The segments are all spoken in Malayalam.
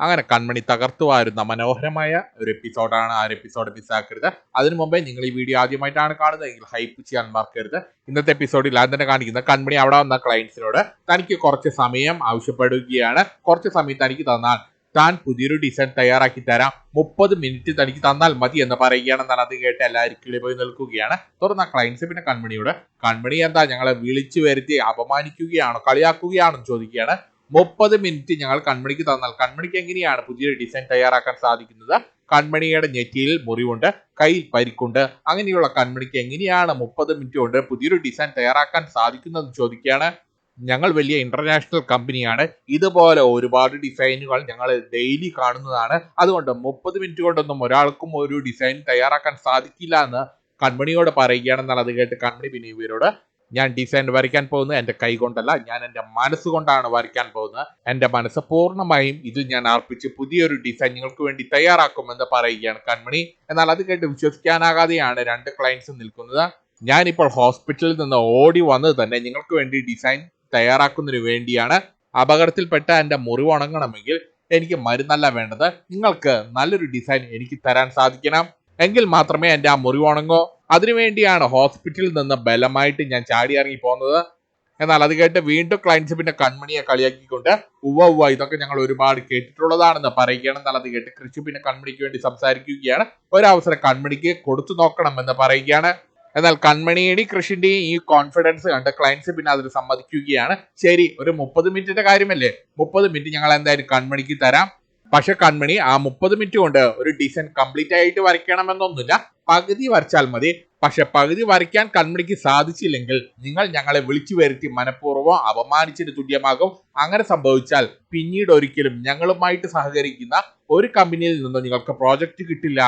അങ്ങനെ കൺമണി തകർത്തു വാരുന്ന മനോഹരമായ ഒരു എപ്പിസോഡാണ് ആ ഒരു എപ്പിസോഡ് മിസ്സാക്കരുത് അതിനു മുമ്പേ നിങ്ങൾ ഈ വീഡിയോ ആദ്യമായിട്ടാണ് കാണുന്നതെങ്കിൽ ഹൈപ്പ് ചെയ്യാൻ മറക്കരുത്. ഇന്നത്തെ എപ്പിസോഡിൽ ആദ്യം തന്നെ കാണിക്കുന്ന കൺമണി അവിടെ വന്ന ക്ലയൻസിനോട് തനിക്ക് കുറച്ച് സമയം ആവശ്യപ്പെടുകയാണ്. കുറച്ച് സമയം തനിക്ക് തന്നാൽ താൻ പുതിയൊരു ഡിസൈൻ തയ്യാറാക്കി തരാം. മുപ്പത് മിനിറ്റ് തനിക്ക് തന്നാൽ മതി എന്ന് പറയുകയാണെന്നാണ് അത് കേട്ട് എല്ലാവരും കിളിപോയി നിൽക്കുകയാണ്. തുറന്ന ക്ലയൻസ് പിന്നെ കൺമണിയോട് കൺമണി എന്താ ഞങ്ങളെ വിളിച്ചു വരുത്തി അപമാനിക്കുകയാണോ കളിയാക്കുകയാണോ? ചോദിക്കുകയാണ്. മുപ്പത് മിനിറ്റ് ഞങ്ങൾ കൺമണിക്ക് തന്നാൽ കൺമണിക്ക് എങ്ങനെയാണ് പുതിയൊരു ഡിസൈൻ തയ്യാറാക്കാൻ സാധിക്കുന്നത്? കൺമണിയുടെ നെറ്റിയിൽ മുറിവുണ്ട് കൈ പരിക്കുണ്ട്. അങ്ങനെയുള്ള കൺമണിക്ക് എങ്ങനെയാണ് മുപ്പത് മിനിറ്റ് കൊണ്ട് പുതിയൊരു ഡിസൈൻ തയ്യാറാക്കാൻ സാധിക്കുന്നതെന്ന് ചോദിക്കുകയാണ്. ഞങ്ങൾ വലിയ ഇന്റർനാഷണൽ കമ്പനിയാണ് ഇതുപോലെ ഒരുപാട് ഡിസൈനുകൾ ഞങ്ങൾ ഡെയിലി കാണുന്നതാണ്. അതുകൊണ്ട് മുപ്പത് മിനിറ്റ് കൊണ്ടൊന്നും ഒരാൾക്കും ഒരു ഡിസൈൻ തയ്യാറാക്കാൻ സാധിക്കില്ല എന്ന് കൺമണിയോട് പറയുകയാണെന്നാൽ അത് കേട്ട് കൺമണി പിന്നെ ഇവരോട് ഞാൻ ഡിസൈൻ വരയ്ക്കാൻ പോകുന്നത് എന്റെ കൈ കൊണ്ടല്ല ഞാൻ എന്റെ മനസ്സുകൊണ്ടാണ് വരയ്ക്കാൻ പോകുന്നത്. എന്റെ മനസ്സ് പൂർണമായും ഇതിൽ ഞാൻ അർപ്പിച്ച് പുതിയൊരു ഡിസൈൻ നിങ്ങൾക്ക് വേണ്ടി തയ്യാറാക്കുമെന്ന് പറയുകയാണ് കൺമണി. എന്നാൽ അത് കേട്ട് വിശ്വസിക്കാനാകാതെയാണ് രണ്ട് ക്ലയൻസും നിൽക്കുന്നത്. ഞാനിപ്പോൾ ഹോസ്പിറ്റലിൽ നിന്ന് ഓടി വന്നത് തന്നെ നിങ്ങൾക്ക് വേണ്ടി ഡിസൈൻ തയ്യാറാക്കുന്നതിന് വേണ്ടിയാണ്. അപകടത്തിൽപ്പെട്ട എന്റെ മുറിവ് ഉണങ്ങണമെങ്കിൽ എനിക്ക് മരുന്നല്ല വേണ്ടത്. നിങ്ങൾക്ക് നല്ലൊരു ഡിസൈൻ എനിക്ക് തരാൻ സാധിക്കണം. എങ്കിൽ മാത്രമേ എന്റെ ആ മുറിവ് ഉണങ്ങൂ? അതിനുവേണ്ടിയാണ് ഹോസ്പിറ്റലിൽ നിന്ന് ബലമായിട്ട് ഞാൻ ചാടി ഇറങ്ങി പോകുന്നത്. എന്നാൽ അത് കേട്ട് വീണ്ടും ക്ലയൻസ് പിന്നെ കൺമണിയെ കളിയാക്കിക്കൊണ്ട് ഉവ്വ ഉവ്വ ഇതൊക്കെ ഞങ്ങൾ ഒരുപാട് കേട്ടിട്ടുള്ളതാണെന്ന് പറയുകയാണ്. എന്നാൽ അത് കേട്ട് കൃഷി പിന്നെ കൺമണിക്ക് വേണ്ടി സംസാരിക്കുകയാണ്. ഒരവസരം കൺമണിക്ക് കൊടുത്തു നോക്കണം എന്ന് പറയുകയാണ്. എന്നാൽ കൺമണിയുടെയും കൃഷിന്റെയും ഈ കോൺഫിഡൻസ് കണ്ട് ക്ലയൻസ് പിന്നെ അതിൽ സമ്മതിക്കുകയാണ്. ശരി ഒരു മുപ്പത് മിനിറ്റിന്റെ കാര്യമല്ലേ? മുപ്പത് മിനിറ്റ് ഞങ്ങൾ എന്തായാലും കൺമണിക്ക് തരാം. പക്ഷെ കൺമണി ആ മുപ്പത് മിനിറ്റ് കൊണ്ട് ഒരു ഡിസൈൻ കംപ്ലീറ്റ് ആയിട്ട് വരയ്ക്കണമെന്നൊന്നുമില്ല. പകുതി വരച്ചാൽ മതി. പക്ഷെ പകുതി വരയ്ക്കാൻ കൺമണിക്ക് സാധിച്ചില്ലെങ്കിൽ നിങ്ങൾ ഞങ്ങളെ വിളിച്ചു വരുത്തി മനഃപൂർവം അപമാനിച്ചിട്ട് തുല്യമാകും. അങ്ങനെ സംഭവിച്ചാൽ പിന്നീട് ഒരിക്കലും ഞങ്ങളുമായിട്ട് സഹകരിക്കുന്ന ഒരു കമ്പനിയിൽ നിന്നും നിങ്ങൾക്ക് പ്രോജക്റ്റ് കിട്ടില്ല.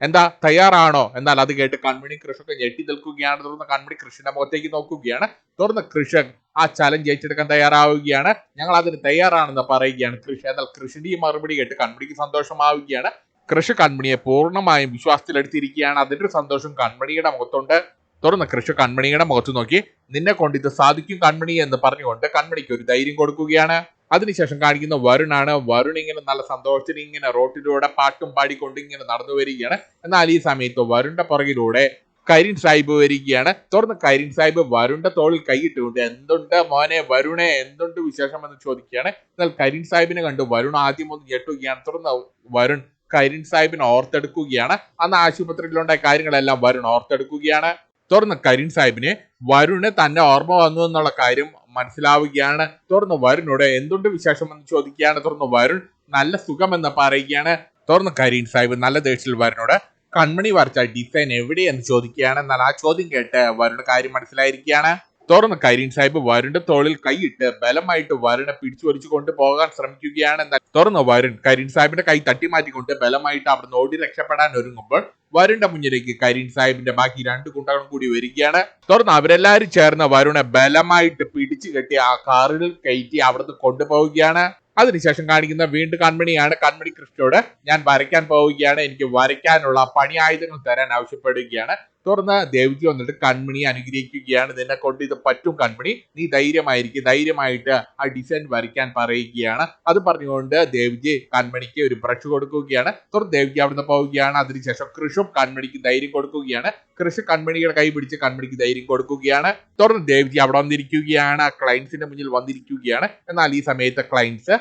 എന്താ തയ്യാറാണോ? എന്നാൽ അത് കേട്ട് കൺമണി കൃഷൊക്കെ ഞെട്ടി നിൽക്കുകയാണ്. തുടർന്ന് കൺമണി കൃഷിന്റെ മുഖത്തേക്ക് നോക്കുകയാണ്. തുടർന്ന് കൃഷക് ആ ചലഞ്ച് ഏറ്റെടുക്കാൻ തയ്യാറാവുകയാണ്. ഞങ്ങൾ അതിന് തയ്യാറാണെന്ന് പറയുകയാണ് കൃഷി എന്നാൽ കൃഷിന്റെ ഈ മറുപടി കേട്ട് കൺമണിക്ക് സന്തോഷമാവുകയാണ്. കൃഷി കൺമണിയെ പൂർണമായും വിശ്വാസത്തിലെടുത്തിരിക്കുകയാണ്. അതിന്റെ സന്തോഷം കൺമണിയുടെ മുഖത്തുണ്ട്. തുറന്ന് കൃഷി കൺമണിയുടെ മുഖത്ത് നോക്കി. നിന്നെ കൊണ്ട് ഇത് സാധിക്കും കൺമണി എന്ന് പറഞ്ഞുകൊണ്ട് കൺമണിക്ക് ഒരു ധൈര്യം കൊടുക്കുകയാണ്. അതിനുശേഷം കാണിക്കുന്ന വരുണാണ്. വരുൺ ഇങ്ങനെ നല്ല സന്തോഷത്തിൽ ഇങ്ങനെ റോട്ടിലൂടെ പാട്ടും പാടിക്കൊണ്ട് ഇങ്ങനെ നടന്നു വരികയാണ്. എന്നാൽ ഈ സമയത്ത് വരുണിന്റെ പുറകിലൂടെ കരീൻ സാഹിബ് വരികയാണ്. തുടർന്ന് കരീൻ സാഹിബ് വരുണിന്റെ തോളിൽ കൈയിട്ടുകൊണ്ട് എന്തുണ്ട് മോനെ വരുണെ എന്തുണ്ട് വിശേഷം? എന്ന് ചോദിക്കുകയാണ്. എന്നാൽ കരീൻ സാഹിബിനെ കണ്ട് വരുൺ ആദ്യം ഒന്ന് ഞെട്ടുകയാണ്. തുടർന്ന് വരുൺ കരീൻ സാഹിബിനെ ഓർത്തെടുക്കുകയാണ്. അന്ന് ആശുപത്രിയിലുണ്ടായ കാര്യങ്ങളെല്ലാം വരുൺ ഓർത്തെടുക്കുകയാണ്. തുടർന്ന് കരീൻ സാഹിബിനെ വരുണ് തന്നെ ഓർമ്മ വന്നു എന്നുള്ള കാര്യം മനസ്സിലാവുകയാണ്. തുറന്ന് വരുണോട് എന്തുണ്ട് വിശേഷം എന്ന് ചോദിക്കുകയാണ്. തുറന്ന് വരുൺ നല്ല സുഖമെന്ന് പറയുകയാണ്. തുറന്ന് കരീൻ സാഹിബ് നല്ല ദേഷ്യത്തിൽ വരുണോട് കൺമണി വരച്ച ഡിസൈൻ എവിടെയെന്ന് ചോദിക്കുകയാണ്. എന്നാൽ ആ ചോദ്യം കേട്ട് വരുടെ കാര്യം മനസ്സിലായിരിക്കുകയാണ്. തുറന്ന് കരീൻ സാഹിബ് വരുണിന്റെ തോളിൽ കൈയിട്ട് ബലമായിട്ട് വരുണെ പിടിച്ചു വലിച്ചു കൊണ്ടുപോകാൻ ശ്രമിക്കുകയാണ്. എന്നാൽ തുറന്ന് വരുൺ കരീൻ സാഹിബിന്റെ കൈ തട്ടി മാറ്റിക്കൊണ്ട് ബലമായിട്ട് അവിടുന്ന് ഓടി രക്ഷപ്പെടാൻ ഒരുങ്ങുമ്പോൾ വരുണിന്റെ മുന്നിലേക്ക് കരീൻ സാഹിബിന്റെ ബാക്കി രണ്ട് ഗുണ്ടകളും കൂടി വരികയാണ്. തുറന്ന് അവരെല്ലാരും ചേർന്ന് വരുണെ ബലമായിട്ട് പിടിച്ചു കെട്ടി ആ കാറിൽ കയറ്റി അവിടുന്ന് കൊണ്ടുപോവുകയാണ്. അതിനുശേഷം കാണിക്കുന്ന വീണ്ടും കൺമണിയാണ്. കൺമണി കൃഷ്ണയോട് ഞാൻ വരയ്ക്കാൻ പോവുകയാണ്. എനിക്ക് വരയ്ക്കാനുള്ള പണി ആയുധങ്ങൾ തരാൻ ആവശ്യപ്പെടുകയാണ്. തുടർന്ന് ദേവിക്ക് വന്നിട്ട് കൺമണി അനുഗ്രഹിക്കുകയാണ്. നിന്നെ കൊണ്ട് ഇത് പറ്റും കൺമണി. നീ ധൈര്യമായിരിക്കും ധൈര്യമായിട്ട് ആ ഡിസൈൻ വരയ്ക്കാൻ പറയുകയാണ്. അത് പറഞ്ഞുകൊണ്ട് ദേവ്ജി കൺമണിക്ക് ഒരു ബ്രഷ് കൊടുക്കുകയാണ്. തുടർന്ന് ദേവ്ജി അവിടുന്ന് പോവുകയാണ്. അതിനുശേഷം കൃഷും കൺമണിക്ക് ധൈര്യം കൊടുക്കുകയാണ്. കൃഷി കൺമണിയുടെ കൈ പിടിച്ച് കൺമണിക്ക് ധൈര്യം കൊടുക്കുകയാണ്. തുടർന്ന് ദേവ്ജി അവിടെ വന്നിരിക്കുകയാണ്. ക്ലയൻസിന്റെ മുന്നിൽ വന്നിരിക്കുകയാണ്. എന്നാൽ ഈ സമയത്ത് ക്ലയൻസ്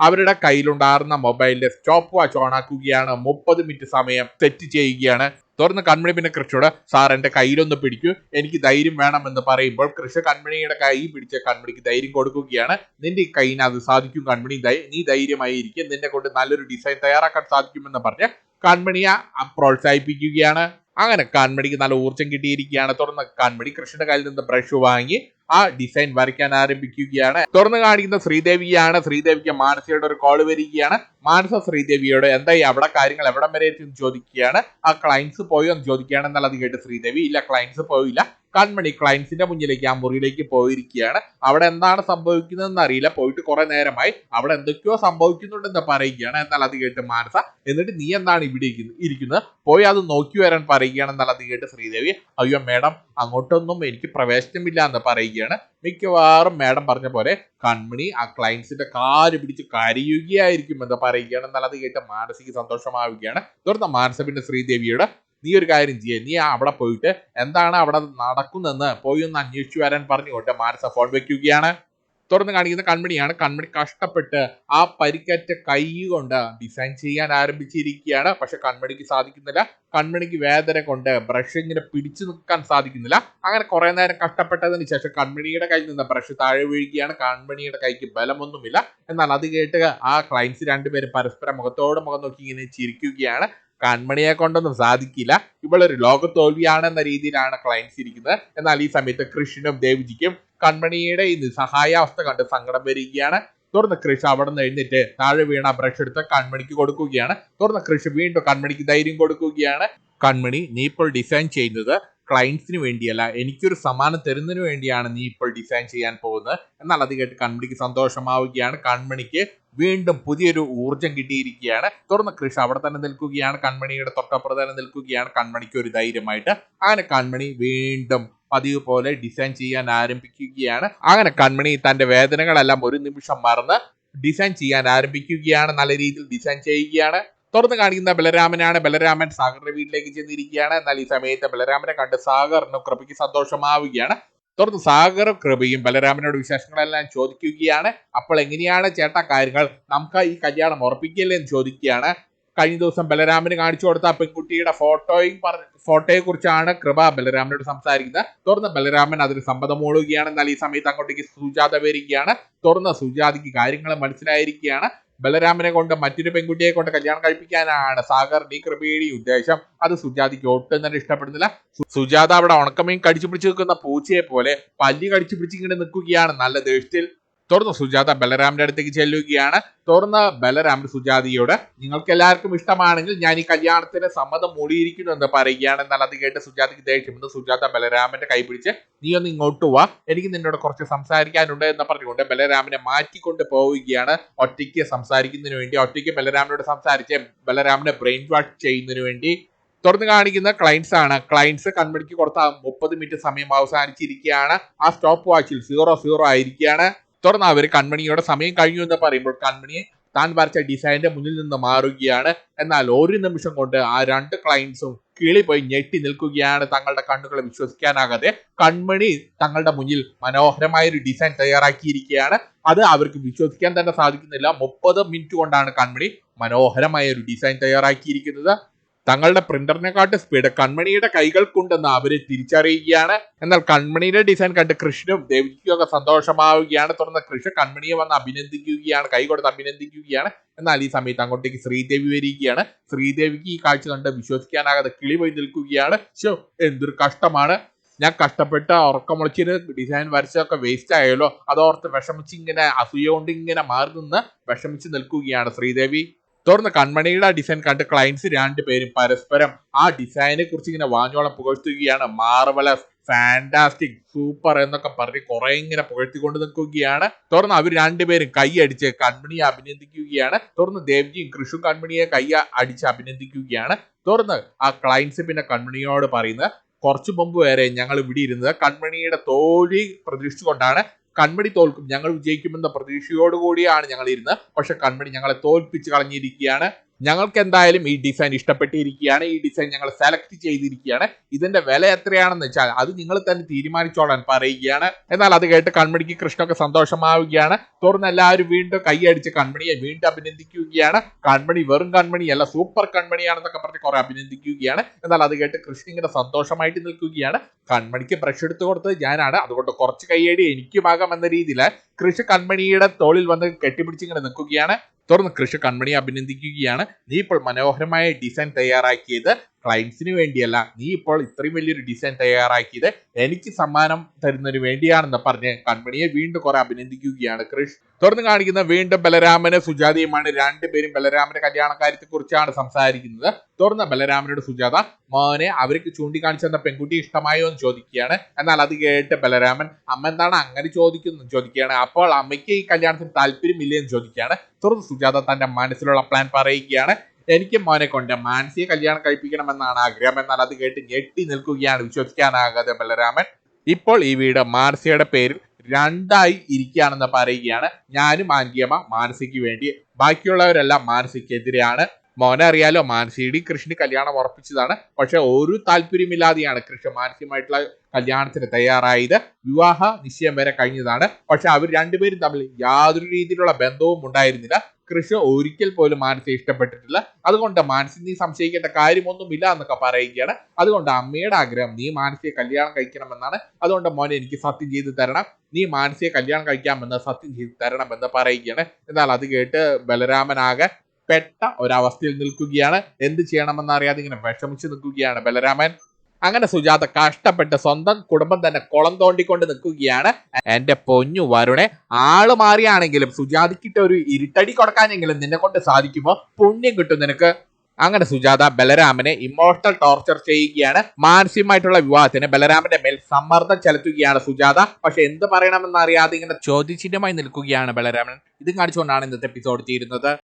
അവരുടെ കയ്യിലുണ്ടായിരുന്ന മൊബൈലിന്റെ സ്റ്റോപ്പ് വാച്ച് ഓണാക്കുകയാണ് മുപ്പത് മിനിറ്റ് സമയം സെറ്റ് ചെയ്യുകയാണ്. തുറന്ന് കൺമണി പിന്നെ കൃഷിയോട് സാർ എന്റെ കയ്യിലൊന്ന് പിടിക്കൂ. എനിക്ക് ധൈര്യം വേണമെന്ന് പറയുമ്പോൾ കൃഷി കൺമണിയുടെ കൈ പിടിച്ച കൺമണിക്ക് ധൈര്യം കൊടുക്കുകയാണ്. നിന്റെ ഈ കൈയിന് അത് സാധിക്കും കൺമണി. നീ ധൈര്യമായിരിക്കും. നിന്നെ കൊണ്ട് നല്ലൊരു ഡിസൈൻ തയ്യാറാക്കാൻ സാധിക്കുമെന്ന് പറഞ്ഞ് കൺമണിയെ പ്രോത്സാഹിപ്പിക്കുകയാണ്. അങ്ങനെ കൺമണിക്ക് നല്ല ഊർജം കിട്ടിയിരിക്കുകയാണ്. തുറന്ന് കൺമണി കൃഷ്ണന്റെ കയ്യിൽ നിന്ന് ബ്രഷ് വാങ്ങി. ആ ഡിസൈൻ വരയ്ക്കാൻ ആരംഭിക്കുകയാണ്. തുറന്നു കാണിക്കുന്ന ശ്രീദേവിയാണ്. ശ്രീദേവിക്ക് മാനസയുടെ ഒരു കോൾ വരികയാണ്. മാനസ ശ്രീദേവിയോട് എന്തായി? അവിടെ കാര്യങ്ങൾ എവിടം വരെ എത്തി ചോദിക്കുകയാണ്. ആ ക്ലയൻസ് പോയോ എന്ന് ചോദിക്കുകയാണ്. എന്നാൽ അത് കേട്ട് ശ്രീദേവി ഇല്ല ക്ലയൻസ് പോയില്ല. കൺമണി ക്ലയൻസിന്റെ മുന്നിലേക്ക് ആ മുറിയിലേക്ക് പോയിരിക്കുകയാണ്. അവിടെ എന്താണ് സംഭവിക്കുന്നതെന്ന് അറിയില്ല. പോയിട്ട് കുറെ നേരമായി അവിടെ എന്തൊക്കെയോ സംഭവിക്കുന്നുണ്ടെന്ന് പറയുകയാണ്. എന്നാൽ അത് കേട്ട് മാനസ എന്നിട്ട് നീ എന്താണ് ഇവിടെ ഇരിക്കുന്നത്? പോയി അത് നോക്കി വരാൻ പറയുകയാണ്. എന്നാൽ അത് കേട്ട് ശ്രീദേവി അയ്യോ മേഡം അങ്ങോട്ടൊന്നും എനിക്ക് പ്രവേശനമില്ല എന്ന് പറയുക പറയുകയാണ് മിക്കവാറും മാഡം പറഞ്ഞ പോലെ കൺമണി ആ ക്ലയൻസിന്റെ കാൽ പിടിച്ച് കരയുകയായിരിക്കും എന്ന് പറയുകയാണ്. എന്നാൽ അത് കേട്ട് മാനസിക സന്തോഷമാവുകയാണ്. തുടർന്ന് മാനസ പിന്നെ ശ്രീദേവിയോട് നീ ഒരു കാര്യം ചെയ്യേ. നീ അവിടെ പോയിട്ട് എന്താണ് അവിടെ നടക്കുന്നതെന്ന് പോയി ഒന്ന് അന്വേഷിച്ചു വരാൻ പറഞ്ഞുകൊണ്ട് മാനസ ഫോൺ വെക്കുകയാണ്. തുറന്ന് കാണിക്കുന്ന കൺമണിയാണ്. കൺമണി കഷ്ടപ്പെട്ട് ആ പരിക്കേറ്റ കൈ കൊണ്ട് ഡിസൈൻ ചെയ്യാൻ ആരംഭിച്ചിരിക്കുകയാണ്. പക്ഷെ കൺമണിക്ക് സാധിക്കുന്നില്ല. കൺമണിക്ക് വേദന കൊണ്ട് ബ്രഷ് ഇങ്ങനെ പിടിച്ചു നിൽക്കാൻ സാധിക്കുന്നില്ല. അങ്ങനെ കുറെ നേരം കഷ്ടപ്പെട്ടതിന് ശേഷം കൺമണിയുടെ കയ്യിൽ നിന്ന് ബ്രഷ് താഴെ വീഴുകയാണ്. കൺമണിയുടെ കൈക്ക് ബലമൊന്നുമില്ല. എന്നാൽ അത് കേട്ട് ആ ക്ലയൻസ് രണ്ടുപേരും പരസ്പരം മുഖത്തോട് മുഖം നോക്കി ഇങ്ങനെ ചിരിക്കുകയാണ്. കൺമണിയെ കൊണ്ടൊന്നും സാധിക്കില്ല. ഇവളൊരു ലോക തോൽവിയാണെന്ന രീതിയിലാണ് ക്ലയൻസ് ഇരിക്കുന്നത്. എന്നാൽ ഈ സമയത്ത് കൃഷ്ണനും ദേവ്ജിക്കും കൺമണിയുടെ ഈ നിസ്സഹായാവസ്ഥ കണ്ട് സങ്കടം വരികയാണ്. തുടർന്ന് കൃഷ് അവിടെ നിന്ന് എഴുന്നേറ്റ് താഴെ വീണ ബ്രഷ് എടുത്ത് കൺമണിക്ക് കൊടുക്കുകയാണ്. തുടർന്ന് കൃഷ് വീണ്ടും കൺമണിക്ക് ധൈര്യം കൊടുക്കുകയാണ്. കൺമണി നീ ഇപ്പോൾ ഡിസൈൻ ചെയ്യുന്നത് ക്ലയൻസിന് വേണ്ടിയല്ല. എനിക്കൊരു സമ്മാനം തരുന്നതിന് വേണ്ടിയാണ് നീ ഇപ്പോൾ ഡിസൈൻ ചെയ്യാൻ പോകുന്നത്. എന്നാൽ അത് കേട്ട് കൺമണിക്ക് സന്തോഷമാവുകയാണ്. കൺമണിക്ക് വീണ്ടും പുതിയൊരു ഊർജം കിട്ടിയിരിക്കുകയാണ്. തുടർന്ന് കൃഷി അവിടെ തന്നെ നിൽക്കുകയാണ്. കൺമണിയുടെ തൊട്ടപ്പുറത്ത് തന്നെ നിൽക്കുകയാണ്. കൺമണിക്ക് ഒരു ധൈര്യമായിട്ട്. അങ്ങനെ കൺമണി വീണ്ടും പതിവ് പോലെ ഡിസൈൻ ചെയ്യാൻ ആരംഭിക്കുകയാണ്. അങ്ങനെ കൺമണി തന്റെ വേദനകളെല്ലാം ഒരു നിമിഷം മറന്ന് ഡിസൈൻ ചെയ്യാൻ ആരംഭിക്കുകയാണ്. നല്ല രീതിയിൽ ഡിസൈൻ ചെയ്യുകയാണ്. തുറന്ന് കാണിക്കുന്ന ബലരാമനാണ്. ബലരാമൻ സാഗറിന്റെ വീട്ടിലേക്ക് ചെന്നിരിക്കുകയാണ്. എന്നാൽ ഈ സമയത്ത് ബലരാമനെ കണ്ട് സാഗറിനും കൃപയ്ക്ക് സന്തോഷമാവുകയാണ്. തുറന്ന് സാഗറും കൃപയും ബലരാമനോട് വിശേഷങ്ങളെല്ലാം ചോദിക്കുകയാണ്. അപ്പോൾ എങ്ങനെയാണ് ചേട്ടാ കാര്യങ്ങൾ? നമുക്ക് ഈ കല്യാണം ഉറപ്പിക്കില്ലേ എന്ന് ചോദിക്കുകയാണ്. കഴിഞ്ഞ ദിവസം ബലരാമന് കാണിച്ചു കൊടുത്ത പെൺകുട്ടിയുടെ ഫോട്ടോയും ഫോട്ടോയെ കുറിച്ചാണ് കൃപ ബലരാമനോട് സംസാരിക്കുന്നത്. തുറന്ന് ബലരാമൻ അതിന് സമ്മതം മൂളുകയാണ് എന്നാൽ ഈ സമയത്ത് അങ്ങോട്ടേക്ക് സുജാത വരികയാണ്. തുറന്ന സുജാതയ്ക്ക് കാര്യങ്ങൾ മനസ്സിലായിരിക്കുകയാണ്. ബലരാമനെ കൊണ്ട് മറ്റൊരു പെൺകുട്ടിയെ കൊണ്ട് കല്യാണം കഴിപ്പിക്കാനാണ് സാഗറിന്റെ കൃപയുടെ ഉദ്ദേശം. അത് സുജാതയ്ക്ക് ഒട്ടും തന്നെ ഇഷ്ടപ്പെടുന്നില്ല. സുജാത അവിടെ ഉണക്കമീൻ കടിച്ചു പിടിച്ചു നിൽക്കുന്ന പൂച്ചയെ പോലെ പല്ലി കടിച്ചു പിടിച്ചിങ്ങനെ നിൽക്കുകയാണ്. നല്ല ദേഷ്യത്തിൽ തുറന്ന് സുജാത ബലരാമന്റെ അടുത്തേക്ക് ചെല്ലുകയാണ്. തുറന്ന് ബലരാമൻ സുജാതയോട് നിങ്ങൾക്ക് എല്ലാവർക്കും ഇഷ്ടമാണെങ്കിൽ ഞാൻ ഈ കല്യാണത്തിന് സമ്മതം മൂടിയിരിക്കുന്നു എന്ന് പറയുകയാണ്. എന്നാൽ അത് കേട്ട് സുജാതയ്ക്ക് ദേഷ്യമെന്ന് സുജാത ബലരാമന്റെ കൈ പിടിച്ച് നീ ഒന്ന് ഇങ്ങോട്ട് വാ. എനിക്ക് നിന്നോട് കുറച്ച് സംസാരിക്കാനുണ്ട് എന്ന് പറഞ്ഞുകൊണ്ട് ബലരാമനെ മാറ്റിക്കൊണ്ട് പോവുകയാണ്. ഒറ്റയ്ക്ക് സംസാരിക്കുന്നതിന് വേണ്ടി ഒറ്റയ്ക്ക് ബലരാമനോട് സംസാരിച്ച് ബലരാമനെ ബ്രെയിൻ വാഷ് ചെയ്യുന്നതിന് വേണ്ടി തുറന്ന് കാണിക്കുന്ന ക്ലയൻസ് ആണ്. ക്ലയൻസ് കൺമണിക്ക് കുറച്ച് മുപ്പത് മിനിറ്റ് സമയം അവസാനിച്ചിരിക്കുകയാണ്. ആ സ്റ്റോപ്പ് വാച്ചിൽ സീറോ സീറോ ആയിരിക്കുകയാണ്. തുറന്ന് അവർ കൺമണിയുടെ സമയം കഴിഞ്ഞു എന്ന് പറയുമ്പോൾ കൺമണിയെ താൻ വരച്ച ഡിസൈനിന്റെ മുന്നിൽ നിന്ന് മാറുകയാണ്. എന്നാൽ ഒരു നിമിഷം കൊണ്ട് ആ രണ്ട് ക്ലയൻസും കിളി പോയി ഞെട്ടി നിൽക്കുകയാണ് തങ്ങളുടെ കണ്ണുകളെ വിശ്വസിക്കാനാകാതെ. കൺമണി തങ്ങളുടെ മുന്നിൽ മനോഹരമായ ഒരു ഡിസൈൻ തയ്യാറാക്കിയിരിക്കുകയാണ്. അത് അവർക്ക് വിശ്വസിക്കാൻ തന്നെ സാധിക്കുന്നില്ല. മുപ്പത് മിനിറ്റ് കൊണ്ടാണ് കൺമണി മനോഹരമായ ഒരു ഡിസൈൻ തയ്യാറാക്കിയിരിക്കുന്നത്. തങ്ങളുടെ പ്രിന്ററിനെക്കാട്ട് സ്പീഡ് കൺമണിയുടെ കൈകൾക്കുണ്ടെന്ന് അവർ തിരിച്ചറിയുകയാണ്. എന്നാൽ കൺമണിയുടെ ഡിസൈൻ കണ്ട് കൃഷ്ണനും ദേവിക്കും ഒക്കെ സന്തോഷമാവുകയാണ്. തുടർന്ന് കൃഷ്ണ കൺമണിയെ വന്ന് അഭിനന്ദിക്കുകയാണ് കൈ കൊടുത്ത് അഭിനന്ദിക്കുകയാണ്. എന്നാൽ ഈ സമയത്ത് അങ്ങോട്ടേക്ക് ശ്രീദേവി വരികയാണ്. ശ്രീദേവിക്ക് ഈ കാഴ്ച കണ്ട് വിശ്വസിക്കാനാകാതെ കിളി പോയി നിൽക്കുകയാണ്. ശോ എന്തൊരു കഷ്ടമാണ്. ഞാൻ കഷ്ടപ്പെട്ട് ഉറക്കമുളച്ചിന് ഡിസൈൻ വരച്ചതൊക്കെ വേസ്റ്റ് ആയല്ലോ. അതോർത്ത് വിഷമിച്ച് ഇങ്ങനെ അസൂയ കൊണ്ട് ഇങ്ങനെ മാറി നിന്ന് വിഷമിച്ച് നിൽക്കുകയാണ് ശ്രീദേവി. തുടർന്ന് കൺമണിയുടെ ഡിസൈൻ കണ്ട് ക്ലയൻസ് രണ്ടുപേരും പരസ്പരം ആ ഡിസൈനെ കുറിച്ച് ഇങ്ങനെ വാഞ്ഞോളം പുകഴ്ത്തുകയാണ്. മാർവലസ് ഫാന്റാസ്റ്റിക് സൂപ്പർ എന്നൊക്കെ പറഞ്ഞ് കുറെ ഇങ്ങനെ പുകഴ്ത്തിക്കൊണ്ട് നിൽക്കുകയാണ്. തുടർന്ന് അവർ രണ്ടുപേരും കൈയടിച്ച് കൺമണിയെ അഭിനന്ദിക്കുകയാണ്. തുടർന്ന് ദേവ്ജിയും കൃഷും കൺമണിയെ കൈ അടിച്ച് അഭിനന്ദിക്കുകയാണ്. തുടർന്ന് ആ ക്ലയൻസ് പിന്നെ കൺമണിയോട് പറയുന്നത് കുറച്ചു മുമ്പ് വരെ ഞങ്ങൾ ഇവിടെ ഇരുന്നത് കൺമണിയുടെ തോഴി പ്രതീക്ഷിച്ചുകൊണ്ടാണ് കൺമണി തോൽക്കും. ഞങ്ങൾ വിജയിക്കുമെന്ന പ്രതീക്ഷയോടുകൂടിയാണ് ഞങ്ങൾ ഇരുന്നത് പക്ഷെ കൺമണി ഞങ്ങളെ തോൽപ്പിച്ച് കളഞ്ഞിരിക്കുകയാണ്. ഞങ്ങൾക്ക് എന്തായാലും ഈ ഡിസൈൻ ഇഷ്ടപ്പെട്ടിരിക്കുകയാണ്. ഈ ഡിസൈൻ ഞങ്ങൾ സെലക്ട് ചെയ്തിരിക്കുകയാണ്. ഇതിന്റെ വില എത്രയാണെന്ന് വെച്ചാൽ അത് നിങ്ങൾ തന്നെ തീരുമാനിച്ചോളാൻ പറയുകയാണ്. എന്നാൽ അത് കേട്ട് കൺമണിക്ക് കൃഷ്ണൊക്കെ സന്തോഷമാവുകയാണ്. തുറന്ന് എല്ലാവരും വീണ്ടും കൈയടിച്ച് കൺമണിയെ വീണ്ടും അഭിനന്ദിക്കുകയാണ്. കൺമണി വെറും കൺമണിയല്ല സൂപ്പർ കൺമണിയാണെന്നൊക്കെ പറഞ്ഞ് കുറെ അഭിനന്ദിക്കുകയാണ്. എന്നാൽ അത് കേട്ട് കൃഷ്ണ ഇങ്ങനെ സന്തോഷമായിട്ട് നിൽക്കുകയാണ്. കൺമണിക്ക് ബ്രഷ് എടുത്തു കൊടുത്തത് ഞാനാണ്. അതുകൊണ്ട് കുറച്ച് കൈയടി എനിക്കുമാകാം എന്ന രീതിയിൽ കൃഷി കൺമണിയുടെ തോളിൽ വന്ന് കെട്ടിപ്പിടിച്ച് ഇങ്ങനെ നിൽക്കുകയാണ്. തുറന്ന് കൃഷി കൺമണിയെ അഭിനന്ദിക്കുകയാണ്. നീ ഇപ്പോൾ മനോഹരമായ ഡിസൈൻ തയ്യാറാക്കിയത് ക്ലയൻസിന് വേണ്ടിയല്ല നീ ഇപ്പോൾ ഇത്രയും വലിയൊരു ഡിസൈൻ തയ്യാറാക്കിയത് എനിക്ക് സമ്മാനം തരുന്നതിന് വേണ്ടിയാണെന്ന് പറഞ്ഞ് കൺമണിയെ വീണ്ടും കുറെ അഭിനന്ദിക്കുകയാണ് കൃഷ്. തുടർന്ന് കാണിക്കുന്ന വീണ്ടും ബലരാമന് സുജാതയുമാണ് രണ്ടുപേരും ബലരാമന്റെ കല്യാണക്കാര്യത്തെ കുറിച്ചാണ് സംസാരിക്കുന്നത്. തുടർന്ന് ബലരാമനോട് സുജാത മോനെ അവർക്ക് ചൂണ്ടിക്കാണിച്ചു തന്ന പെൺകുട്ടി ഇഷ്ടമായോ എന്ന് ചോദിക്കുകയാണ്. എന്നാൽ അത് കേട്ട് ബലരാമൻ അമ്മ എന്താണ് അങ്ങനെ ചോദിക്കുന്നു? ചോദിക്കുകയാണ്. അപ്പോൾ അമ്മയ്ക്ക് ഈ കല്യാണത്തിന് താല്പര്യമില്ലേ എന്ന് ചോദിക്കുകയാണ്. തുടർന്ന് സുജാത തന്റെ മനസ്സിലുള്ള പ്ലാൻ പറയുകയാണ്. എനിക്ക് മോനെ കൊണ്ട് മാനസിക കല്യാണം കഴിപ്പിക്കണമെന്നാണ് ആഗ്രഹം. എന്നാൽ അത് കേട്ട് ഞെട്ടി നിൽക്കുകയാണ് വിശ്വസിക്കാനാകാതെ ബലരാമൻ. ഇപ്പോൾ ഈ വീട് മാർസിയുടെ പേരിൽ രണ്ടായി ഇരിക്കുകയാണെന്ന് പറയുകയാണ്. ഞാനും ആന്റിയമ്മ മാനസിക്ക് വേണ്ടി. ബാക്കിയുള്ളവരെല്ലാം മാനസിക്കെതിരെയാണ് മോനെ അറിയാലോ മാനസിയുടെ കൃഷ്ണ കല്യാണം ഉറപ്പിച്ചതാണ്. പക്ഷെ ഒരു താല്പര്യമില്ലാതെയാണ് കൃഷ്ണ മാനസികമായിട്ടുള്ള കല്യാണത്തിന് തയ്യാറായത്. വിവാഹ നിശ്ചയം വരെ കഴിഞ്ഞതാണ്. പക്ഷെ അവർ രണ്ടുപേരും തമ്മിൽ യാതൊരു രീതിയിലുള്ള ബന്ധവും ഉണ്ടായിരുന്നില്ല. കൃഷ്ണ ഒരിക്കൽ പോലും മാനസിക ഇഷ്ടപ്പെട്ടിട്ടില്ല. അതുകൊണ്ട് മാനസിക നീ സംശയിക്കേണ്ട കാര്യമൊന്നുമില്ല എന്നൊക്കെ പറയുകയാണ്. അതുകൊണ്ട് അമ്മയുടെ ആഗ്രഹം നീ മാനസിയെ കല്യാണം കഴിക്കണമെന്നാണ്. അതുകൊണ്ട് മോനെ എനിക്ക് സത്യം ചെയ്ത് തരണം. നീ മാനസിയെ കല്യാണം കഴിക്കാമെന്ന് സത്യം ചെയ്ത് തരണമെന്ന് പറയുകയാണ്. എന്നാൽ അത് കേട്ട് ബലരാമനാകെ പെട്ട ഒരവസ്ഥയിൽ നിൽക്കുകയാണ്. എന്ത് ചെയ്യണമെന്ന് അറിയാതെ ഇങ്ങനെ വിഷമിച്ച് നിൽക്കുകയാണ് ബലരാമൻ. അങ്ങനെ സുജാത കഷ്ടപ്പെട്ട് സ്വന്തം കുടുംബം തന്നെ കുളം തോണ്ടിക്കൊണ്ട് നിൽക്കുകയാണ്. എന്റെ പൊഞ്ഞു വരുണെ ആൾ മാറിയാണെങ്കിലും സുജാതയ്ക്കിട്ട് ഒരു ഇരുട്ടടി കൊടുക്കാനെങ്കിലും നിന്നെ കൊണ്ട് സാധിക്കുമോ? പുണ്യം കിട്ടും നിനക്ക്. അങ്ങനെ സുജാത ബലരാമനെ ഇമോഷണൽ ടോർച്ചർ ചെയ്യുകയാണ്. മാനസികമായിട്ടുള്ള വിവാഹത്തിന് ബലരാമന്റെ മേൽ സമ്മർദ്ദം ചെലുത്തുകയാണ് സുജാത. പക്ഷെ എന്ത് പറയണമെന്ന് അറിയാതെ ഇങ്ങനെ ചോദ്യചിഹ്നമായി നിൽക്കുകയാണ് ബലരാമൻ. ഇത് കാണിച്ചുകൊണ്ടാണ് ഇന്നത്തെ എപ്പിസോഡ് തീരുന്നത്.